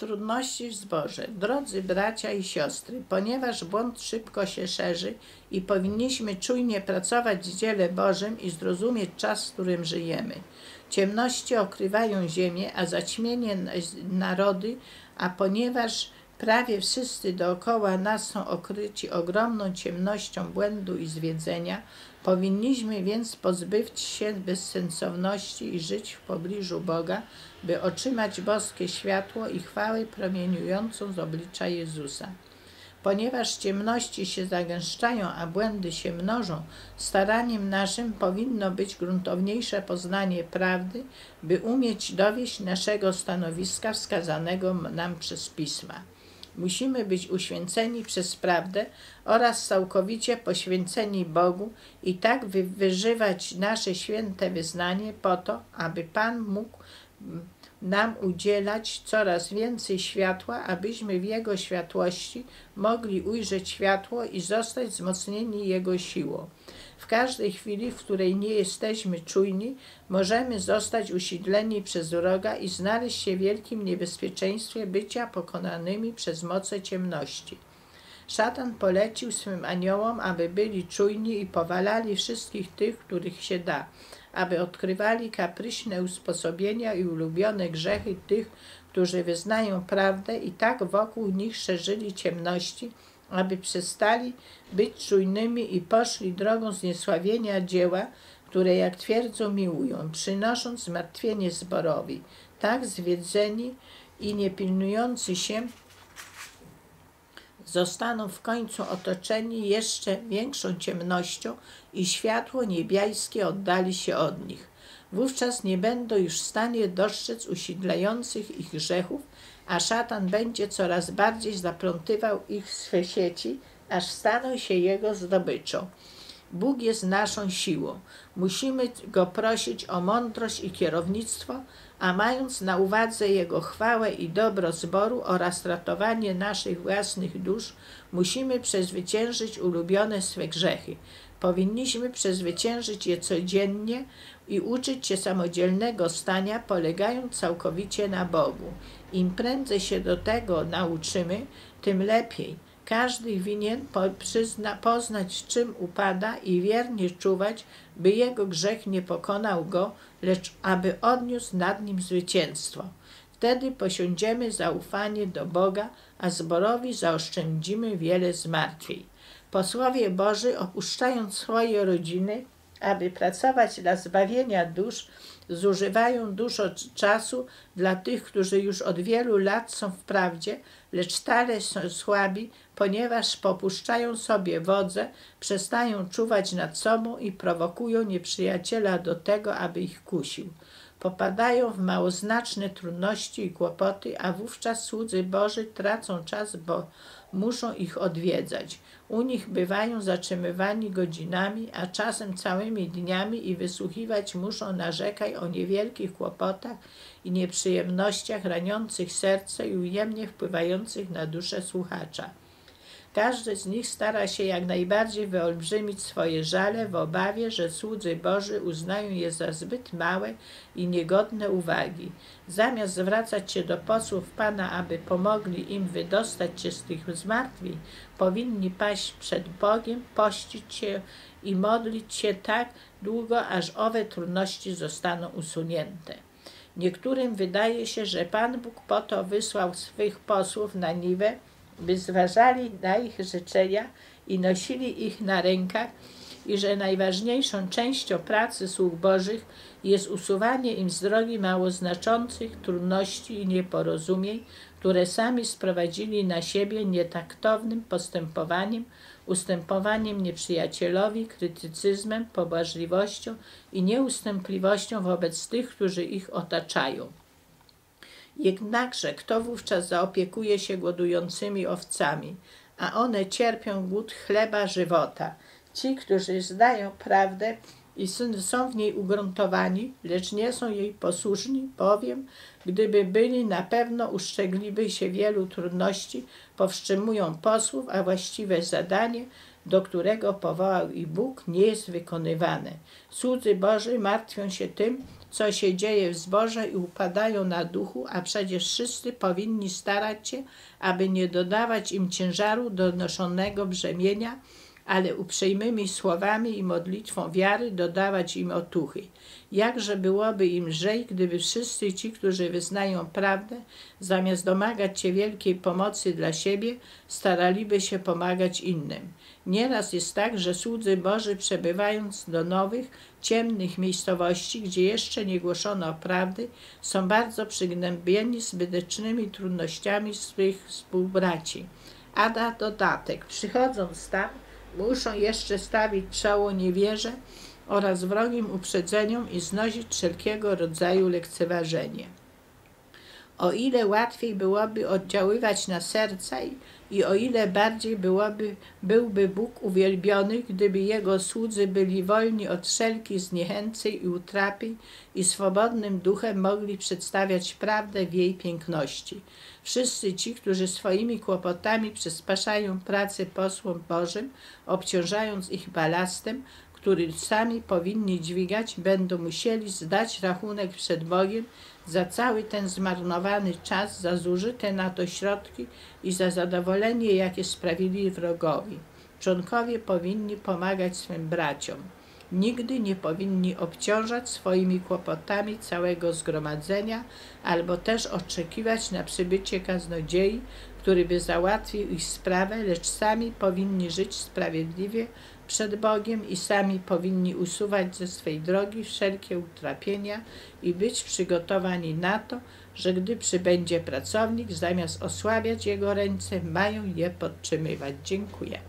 Trudności w zborze. Drodzy bracia i siostry, ponieważ błąd szybko się szerzy i powinniśmy czujnie pracować w dziele Bożym i zrozumieć czas, w którym żyjemy. Ciemności okrywają ziemię, a zaćmienie narody, a ponieważ prawie wszyscy dookoła nas są okryci ogromną ciemnością błędu i zwiedzenia, powinniśmy więc pozbyć się bezsensowności i żyć w pobliżu Boga, by otrzymać boskie światło i chwałę promieniującą z oblicza Jezusa. Ponieważ ciemności się zagęszczają, a błędy się mnożą, staraniem naszym powinno być gruntowniejsze poznanie prawdy, by umieć dowieść naszego stanowiska wskazanego nam przez Pisma. Musimy być uświęceni przez prawdę oraz całkowicie poświęceni Bogu i tak wyżywać nasze święte wyznanie po to, aby Pan mógł nam udzielać coraz więcej światła, abyśmy w Jego światłości mogli ujrzeć światło i zostać wzmocnieni Jego siłą. W każdej chwili, w której nie jesteśmy czujni, możemy zostać usiedleni przez wroga i znaleźć się w wielkim niebezpieczeństwie bycia pokonanymi przez moce ciemności. Szatan polecił swym aniołom, aby byli czujni i powalali wszystkich tych, których się da, aby odkrywali kapryśne usposobienia i ulubione grzechy tych, którzy wyznają prawdę i tak wokół nich szerzyli ciemności, aby przestali być czujnymi i poszli drogą zniesławienia dzieła, które, jak twierdzą, miłują, przynosząc zmartwienie zborowi. Tak zwiedzeni i niepilnujący się zostaną w końcu otoczeni jeszcze większą ciemnością i światło niebiańskie oddali się od nich. Wówczas nie będą już w stanie dostrzec usidlających ich grzechów, a szatan będzie coraz bardziej zaplątywał ich swe sieci, aż staną się jego zdobyczą. Bóg jest naszą siłą. Musimy Go prosić o mądrość i kierownictwo, a mając na uwadze Jego chwałę i dobro zboru oraz ratowanie naszych własnych dusz, musimy przezwyciężyć ulubione swe grzechy. Powinniśmy przezwyciężyć je codziennie i uczyć się samodzielnego stania, polegając całkowicie na Bogu. Im prędzej się do tego nauczymy, tym lepiej. Każdy winien przyzna, poznać, czym upada i wiernie czuwać, by jego grzech nie pokonał go, lecz aby odniósł nad nim zwycięstwo. Wtedy posiądziemy zaufanie do Boga, a zborowi zaoszczędzimy wiele zmartwień. Posłowie Boży, opuszczając swoje rodziny, aby pracować dla zbawienia dusz, zużywają dużo czasu dla tych, którzy już od wielu lat są w prawdzie, lecz stale są słabi, ponieważ popuszczają sobie wodze, przestają czuwać nad sobą i prowokują nieprzyjaciela do tego, aby ich kusił. Popadają w małoznaczne trudności i kłopoty, a wówczas słudzy Boży tracą czas, bo muszą ich odwiedzać. U nich bywają zatrzymywani godzinami, a czasem całymi dniami i wysłuchiwać muszą narzekaj o niewielkich kłopotach i nieprzyjemnościach raniących serce i ujemnie wpływających na duszę słuchacza. Każdy z nich stara się jak najbardziej wyolbrzymić swoje żale w obawie, że słudzy Boży uznają je za zbyt małe i niegodne uwagi. Zamiast zwracać się do posłów Pana, aby pomogli im wydostać się z tych zmartwień, powinni paść przed Bogiem, pościć się i modlić się tak długo, aż owe trudności zostaną usunięte. Niektórym wydaje się, że Pan Bóg po to wysłał swych posłów na Niwę, by zważali na ich życzenia i nosili ich na rękach i że najważniejszą częścią pracy sług Bożych jest usuwanie im z drogi mało znaczących trudności i nieporozumień, które sami sprowadzili na siebie nietaktownym postępowaniem, ustępowaniem nieprzyjacielowi, krytycyzmem, pobłażliwością i nieustępliwością wobec tych, którzy ich otaczają. Jednakże kto wówczas zaopiekuje się głodującymi owcami, a one cierpią głód chleba żywota? Ci, którzy znają prawdę i są w niej ugruntowani, lecz nie są jej posłuszni, bowiem, gdyby byli, na pewno uszczegliby się wielu trudności, powstrzymują posłów, a właściwe zadanie do którego powołał i Bóg, nie jest wykonywane. Słudzy Boży martwią się tym, co się dzieje w zborze i upadają na duchu, a przecież wszyscy powinni starać się, aby nie dodawać im ciężaru donoszonego brzemienia, ale uprzejmymi słowami i modlitwą wiary dodawać im otuchy. Jakże byłoby im lżej, gdyby wszyscy ci, którzy wyznają prawdę, zamiast domagać się wielkiej pomocy dla siebie, staraliby się pomagać innym. Nieraz jest tak, że słudzy Boży przebywając do nowych, ciemnych miejscowości, gdzie jeszcze nie głoszono prawdy, są bardzo przygnębieni zbytecznymi trudnościami swych współbraci. A dodatek, przychodząc tam, muszą jeszcze stawić czoło niewierze oraz wrogim uprzedzeniom i znosić wszelkiego rodzaju lekceważenie. O ile łatwiej byłoby oddziaływać na serca i, o ile bardziej byłoby, byłby Bóg uwielbiony, gdyby Jego słudzy byli wolni od wszelkich zniechęceń i utrapy i swobodnym duchem mogli przedstawiać prawdę w jej piękności. Wszyscy ci, którzy swoimi kłopotami przyspaszają pracę posłom Bożym, obciążając ich balastem, który sami powinni dźwigać, będą musieli zdać rachunek przed Bogiem za cały ten zmarnowany czas, za zużyte na to środki i za zadowolenie, jakie sprawili wrogowi. Członkowie powinni pomagać swym braciom. Nigdy nie powinni obciążać swoimi kłopotami całego zgromadzenia, albo też oczekiwać na przybycie kaznodziei, który by załatwił ich sprawę, lecz sami powinni żyć sprawiedliwie przed Bogiem i sami powinni usuwać ze swej drogi wszelkie utrapienia i być przygotowani na to, że gdy przybędzie pracownik, zamiast osłabiać jego ręce, mają je podtrzymywać. Dziękuję.